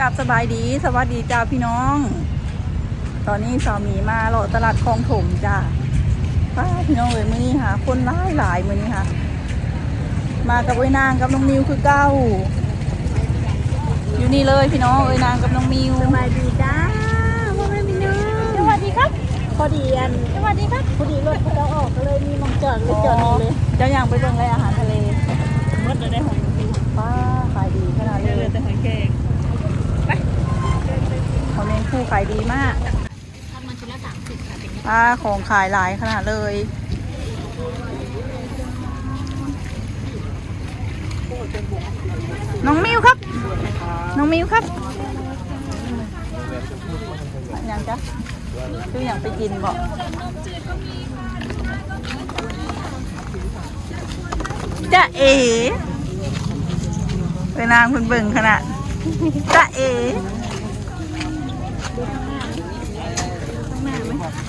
กับสบายดีสวัสดีจ้าพี่น้อง ตอนนี้สามีมาเลาะตลาดคลองถมจ้าป้าพี่น้องเลยมื้อนี้ค่ะ คนหลายหลายมื้อนี้ค่ะ มากับเอ้ยนางกับน้องมิวคือเก้า อยู่นี่เลยพี่น้องเอ้ยนางกับน้องมิวสบายดีจ้าพ่อแม่พี่น้องสวัสดีครับพอดีอันสวัสดีครับพอดีรถพวกเราออกก็เลยมีมองจอดเลยจอดนี่เลยเจ้าอย่างไปเบิ่งเลยอาหารทะเลมดเลยได้ของพี่ป้าขายดีขนาดนี้ เหลือแต่หอยแครง เขาเน้นคู่ขายดีมากทำมาชิ้นละสามสิบค่ะเป็นป้าของขายหลายขนาดเลยน้องมิวครับ น้องมิวครับยังจ๊ะคืออย่างไปกินบอกจะเอ๋ไปนางเพิ่นเบิ่งขนาดจะเอ๋ ได้พ่อค่ะ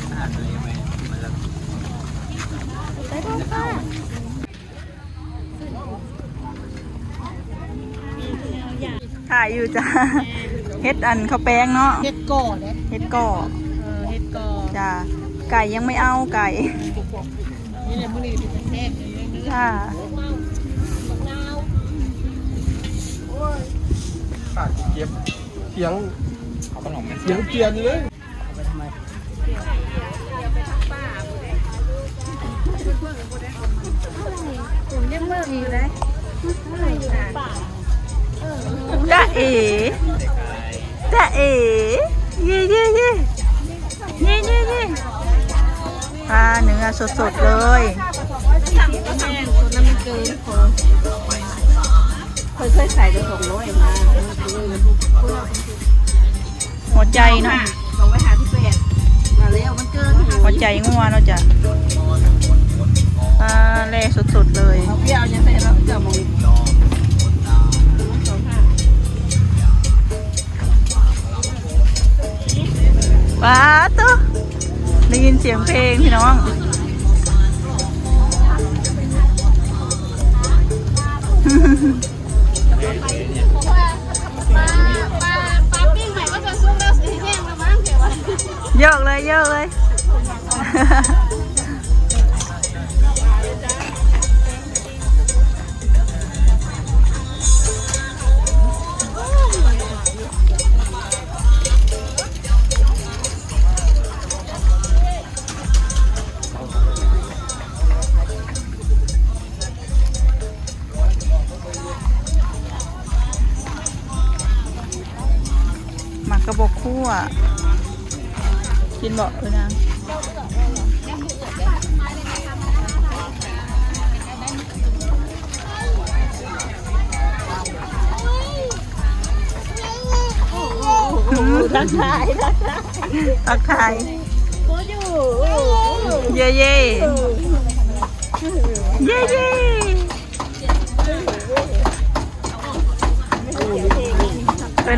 ถ่ายอยู่จ้าเฮ็ดอันข้าวแป้งเนาะเฮ็ดก่อเนี่ยเฮ็ดก่อเออเฮ็ดก่อจ้าไก่ยังไม่เอาไก่นี่แหละมื้อนี้เป็นแซ่บเลยเนื้อจ้ามะนาวขาดเก็บเสียงเสียงเปลี่ยนเลย ผมยังเมื่อยู่ไหร่อยู่นะป่าจ้าเอ๋จ้าเอ๋เย่เย่เย่เย่เย่เย่ปลาเนื้อสดๆเลยสั่งก็แม่ตัวนั้นมันเกินพอเคยเคยใส่ตัวสองร้อยมาหัวใจเนาะสองร้ห้าสิบแปดมาแล้วมันเกินหัวใจงัวเนาะจ้ะ ปลาแล่สุดๆเลยเอาเปรี้ยวยังใส่แล้วจะมองสองห้าปลาตัวได้ยินเสียงเพลงพี่น้องปลาปลาปลาปิ้งใหม่ก็จะซุกแล้วสีแห้งแล้วมั้งเดี๋ยวว่าโยกเลยโยกเลย บอกคั่วกินบอกเลยนะทักทายทักทายตักไทยโคอยู่เย่เย่เย่เย่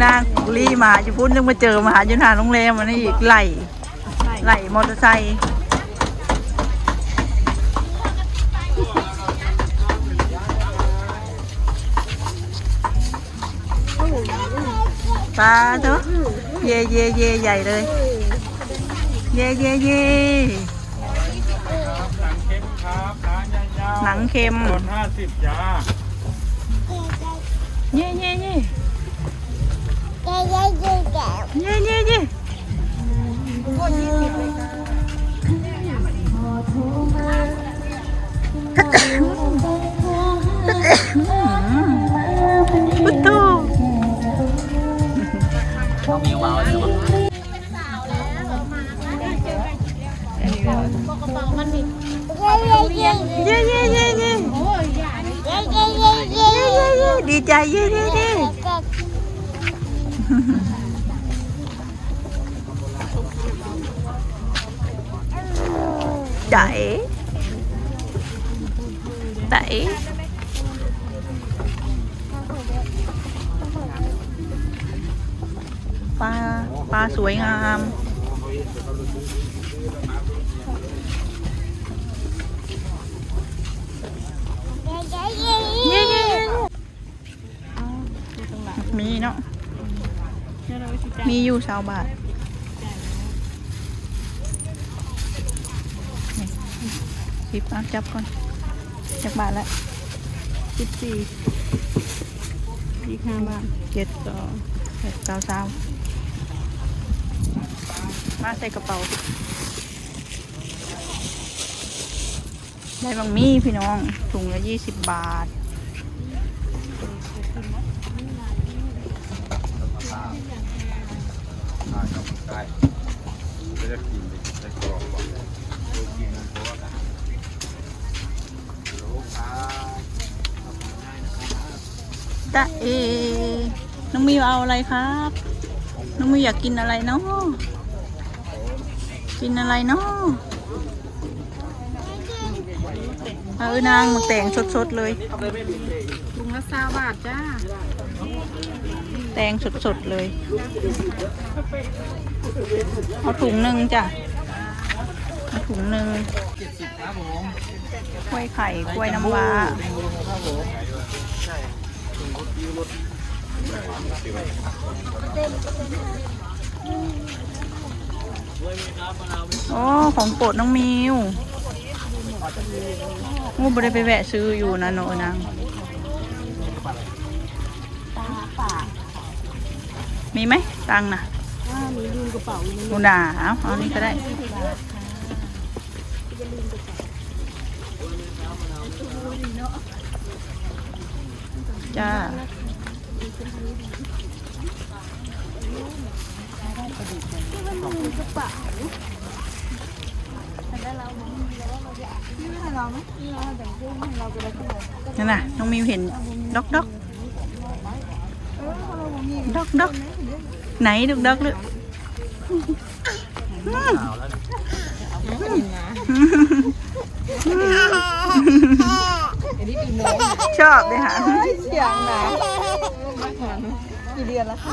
นางรีมาอยู่พุ่นยังมาเจอมาหาจุนหาโรงแรมอันนี้อีกไหลไหลมอเตอร์ไซค์ปลาเถอะเย่เย่เย่ใหญ่เลย เย่เย่เย่หนังเค็มครับหนังเค็มขาใหญ่ๆคนห้าสิบจ้าเย่เย่ เย่เใจปลาปลาสวยงามมีเนาะมีอยู่สาวบาทนี่สิบจับก่อน จากบาทละสิบสี่อีกห้าบาทเจ็ดสองแปดเก้าสามมาใส่กระเป๋า ได้บางมีพี่น้องถุงละยี่สิบบาททานกับไก่จะได้กินได้กรอบกว่าดูกินมันเพราะว่าลูกค้า ตะเอ น้องมิวเอาอะไรครับ น้องมิวอยากกินอะไรเนาะกินอะไรเนาะเอาเออนางมาแต่งสดๆเลยถุงละสามบาทจ้า แต่งสดๆเลย เอาถุงหนึ่งจ้ะเอาถุงหนึ่งเจ็ดสิบครับผมกล้วยไข่กล้วยน้ำว้า โอ้ของโปรดน้องมิวโอ้บ่ได้ไปแวะซื้ออยู่นะโนนางมีไหมตังนะอ่ามีลืมกระเป๋าอยู่ในกูด่าเอาเอานี่ก็ได้ จ้านั่นน่ะน้องมิวเห็นด็อกด็อกด็อกด็อกไหนด็อกด็อก เลยชอบเลยค่ะเสียงนะกี่เดือนแล้วค่ะ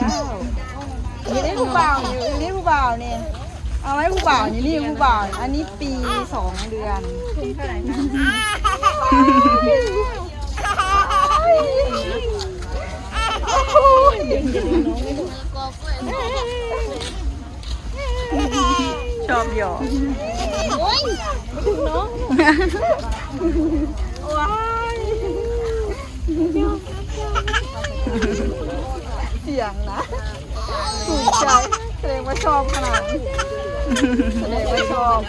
เก้าอยู่นี่ผู้บ่าวอยู่นี่ผู้บ่าวเนี่ยเอาไว้ผู้บ่าวอยู่นี่ผู้บ่าวอันนี้ปีสองเดือนเท่าไหร่คะชอบหยอก เสียงนะถูกใจแสดงว่าชอบขนาดนี้แสดงว่าชอบ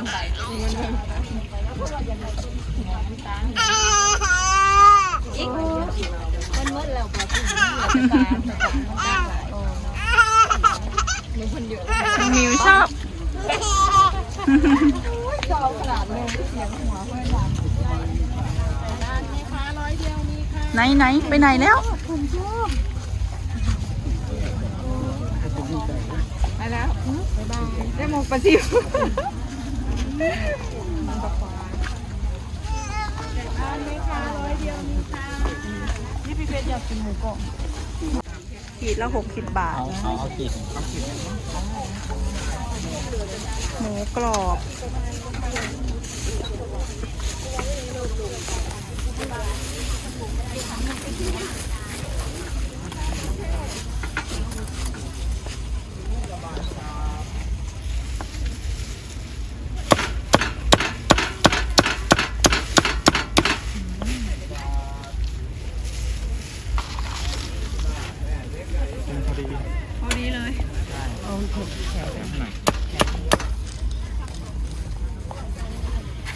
น้องมิวชอบชอบขนาดนี้เสียงหัวเพื่อนดัง ไหนไหนไปไหนแล้วไปแล้วบ๊ายบายได้มองปลาซิวนี่พี่เพชรอยากกินหมูกรอบขีดละหกสิบบาท เอาเอาเอาขีด หมูกรอบพอดี พอดีเลย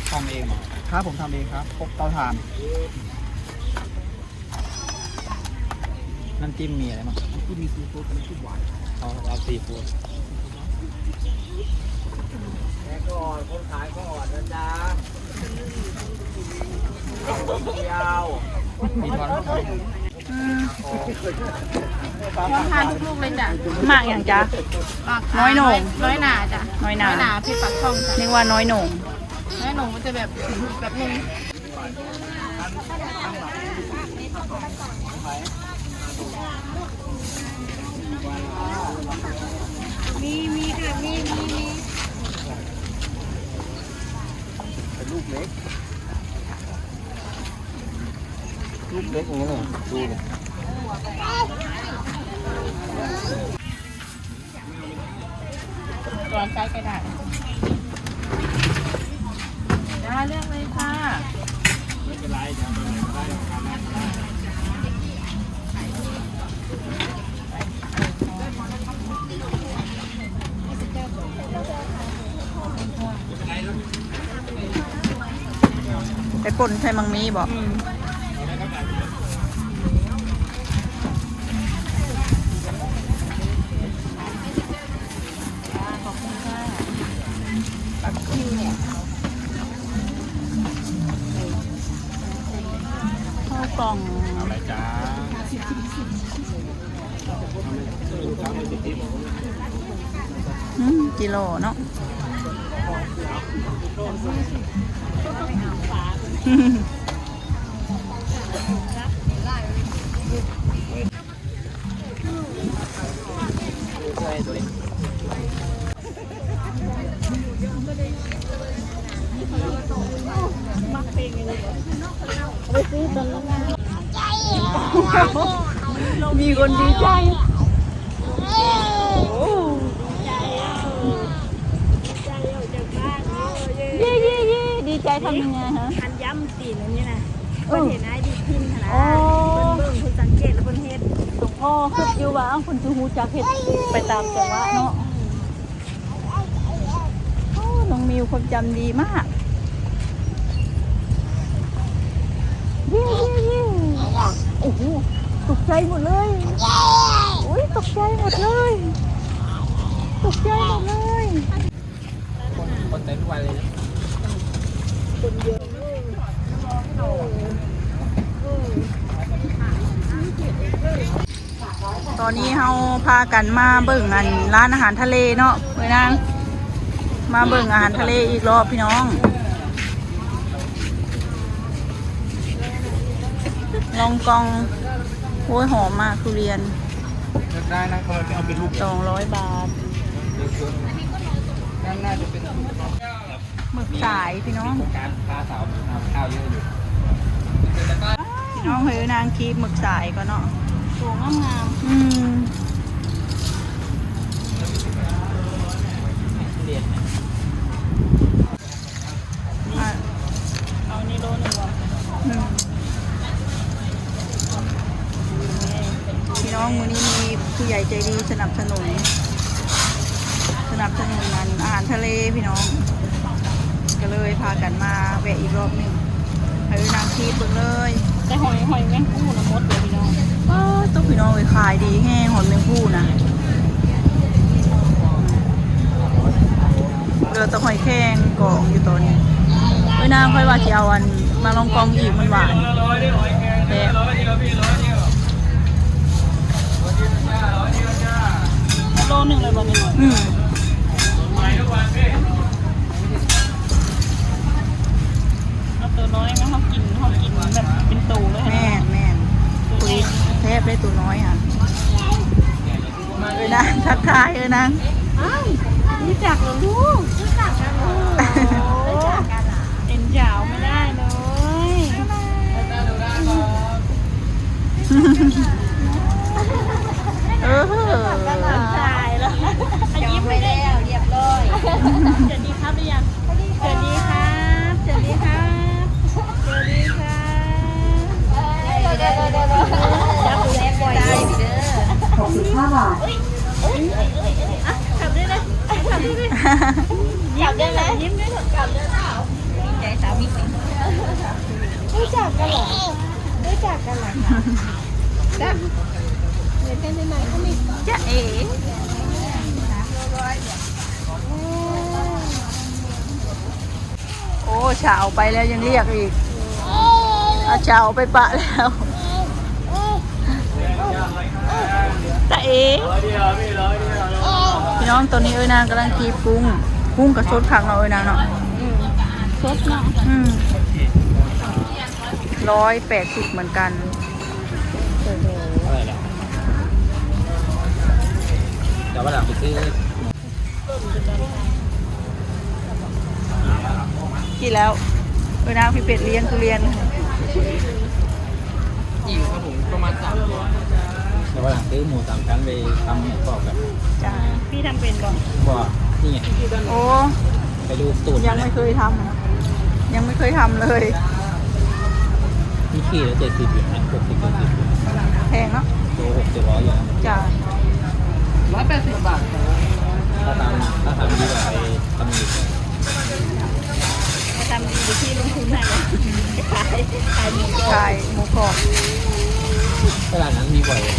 ทำเอง ครับผมทำเองครับพกเตาถ่านน้ำจิ้มมีอะไรบ้างน้ำจิ้มมีซีฟู้ดกับน้ำจิ้มหวานเอาเอาซีฟู้ดแม่ก่อนคนขายก็อ่อนนะจ๊ะยาวมีทอนไหมอืมทานลูกๆเลยจ้ะมากอย่างจ้ะน้อยโหน่งน้อยหนาจ้ะน้อยหนาน้อยหนาพี่ปักช่องจ้ะเรียกว่าน้อยโหน่งน้อย หนูมันจะแบบแบบนึงมีมีค่ะมีมีมีเป็นลูกเล็ก ลูกเล็กอย่างนี้เลยดูเลยร้อนใช้กระดาษ ปป่นใส่มังมีบอกอืมข้าวกล่องอะไรจ้าอืมกิโลเนาะใช่ตัวเอง มีคนดีใจเย่เย่เย่ดีใจทำยังไงฮะ พิ่นอเห็นไอ้ดีพินขนาดโอ้เพิ่นเบิ่งเพิ่นสังเกตแล้วเพิ่นเฮ็ดหลวงพ่อคืออยู่ว่าเอ้าคนจะฮูจักเฮ็ดไปตามจังหวะเนาะโอ้น้องมิวความจำดีมากเย่เย่เย่โอ้โหตกใจหมดเลยอุ้ยตกใจหมดเลยตกใจหมดเลย คนคนเต็มทุกวันเลยนะ ตอนนี้เฮาพากันมาเบิ่งอันร้านอาหารทะเลเนาะเพื่อนนาง มาเบิ่งอาหารทะเลอีกรอบพี่น้อง ลองกองโอ้ยหอมมากทุเรียนเลือกได้นะเขาเอาเป็นรูปสองร้อยบาทนั่นน่าจะเป็นหมึกสายพี่น้องโครงการพาสาวทำข้าวเยอะอยู่พี่ น้องเฮ้ยนางคีบหมึกสายก็เนาะสวยงามอืมเรียนอะๆเอานี่โลหนึงบ่อืมพี่น้องมือนี้มีผู้ใหญ่ใจดีสนับสนุน สนับสนุนมันอาหารทะเลพี่น้อง ก็เลยพากันมาแวะอีกรอบหนึ่งให้นางคีบเบิ่งเลย แต่หอยหอยแมงคู่น่ะมดเลยพี่น้องว้าตุ๊กพี่น้องเลยขายดีแห้งหอมแมงผู้นะเรือตะหอยแข้งกองอยู่ตัวนี้เอ้ยนาค่อยว่าจะเอาอันมาลองกองอีกมันหวานแซ่บโลหนึ่งเลยบ่แม่นอืม เอาตัวน้อยมาเฮากินเฮากินแบบเป็นตูเลย แม่นแม่นคุยแทบได้ตัวน้อยอะเอ้ยนางทักทายเอ้ยนาง รู้จักเหรอลูกรู้จักกันเหรอรู้จักกันอะเอ็นยาวไม่ได้เลย เออ ตายแล้วยิ้มไม่ได้เรียบร้อยสวัสดีครับหรือยังสวัสดีครับสวัสดีครับสวัสดีครับจับแล้ปล่อยได้เด้อ หกสิบห้าบาท ขับได้เลยขับได้เลยยิ้มได้ไหมยิ้มได้เถอะขับได้เปล่าดีใจสามีสิรู้จักกันเหรอรู้จักกันเหรอคะจ้ะเหมือนกันใช่ไหมเขามี จะเอ๋โอ้ เฉาไปแล้วยังเรียกอีกเอาเฉาไปปะแล้วตาเอ๋พี่น้องตอนนี้เอ้ยนางกำลังกีบกุ้งกุ้งกับซดผักเนาะเอ้ยนางเนาะสดเนาะอืมร้อยแปดสิบเหมือนกันอะไรล่ะเดี๋ยววันหลังไปซื้อ กี่แล้วเอ้ยนางพี่เป็ดเลี้ยงทุเรียนอิ่วครับผมประมาณสามตัวเดี๋ยววันหลังซื้อหมูสามชั้นไปทำกรอบแบบจ้าพี่ทำเป็นบ่บ่นี่ไงโอ้ไปดูตูดยังไม่เคยทำยังไม่เคยทำเลยนี่ขี่แล้วเจ็ดสิบอยู่นะหกสิบเจ็ดสิบอยู่แพงเนาะโลหกเจ็ดร้อยอยู่นะจ้าร้อยแปดสิบบาทถ้าตามถ้าตามดีกว่าไปตำหนิ ทำดีอยู่ที่ลงทุนให้เลยขายขายหมูกรอบ ขายหมูกรอบ ตลาดนั้นมีบ่อยยี่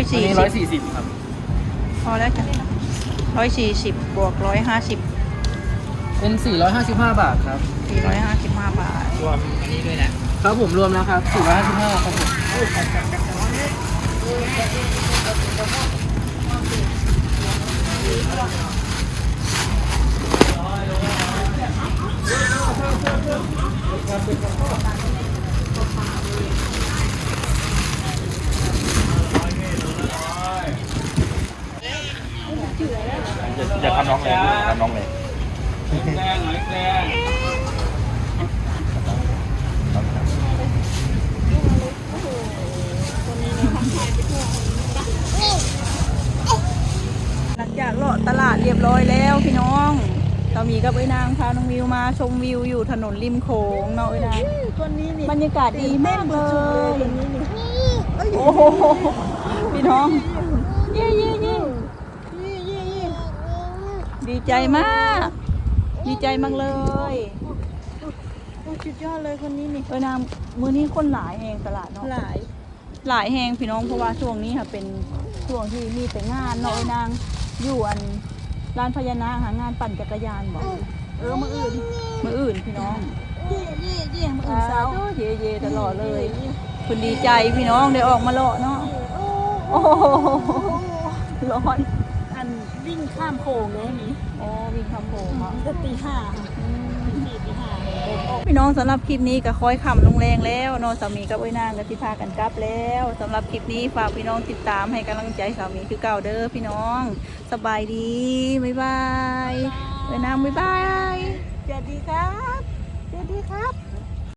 อยอันสี่นี้สิร้อยบสี่สิบครับ พอแล้วจ้ะร้อยสี่สิบบวกร้อยห้าสิบเป็นสี่ร้อยห้าสิบห้าบาทครับ สี่ร้อยห้าสิบห้าบาท รวมอันนี้ด้วยนะครับผมรวมแล้วครับสี่ร้อยห้าสิบห้าครับผม อย่าทำน้องเลยทำน้องเลยหลังจากเลาะตลาดเรียบร้อยแล้วพี่น้องเรามีกับไอ้นางพาน้องวิวมาชมวิวอยู่ถนนริมโขงเนาะไอ้นางคนนี้นี่บรรยากาศดีมากเลยโอ้โหพี่น้อง เย่เย่เย่ ดีใจมาก ดีใจมากเลยโอ้สุดยอดเลยคนนี้นี่เออนางมือนี้คนหลายแหงตลาดเนาะหลายหลายแหงพี่น้องเพราะว่าช่วงนี้ค่ะเป็นช่วงที่มีแต่งานเนาะไอ้นางอยู่อันร้านพญานาคหางานปั่นจักรยานบอกเออมืออื่นมืออื่นพี่น้องเย่เย่เย่มาอื่นสาสาววเย่เย่ตลอดเลยคุณดีใจพี่น้องได้ออกมาเลาะเนาะโอ้โหร้อนอัน วิ่งข้ามโขงเลยนี่โอ้มีคำโผล่มาจะตีห้าตีสี่ตีห้าพี่น้องสำหรับคลิปนี้ก็ค่อยขำลงแรงแล้วเนอะสามีกับไอ้นางก็สิพากันกลับแล้วสำหรับคลิปนี้ฝากพี่น้องติดตามให้กำลังใจสามีคือเก่าเด้อพี่น้อง สบายดีบ๊ายบายไอ้นางบ๊ายบายสวัสดีครับสวัสดีครับ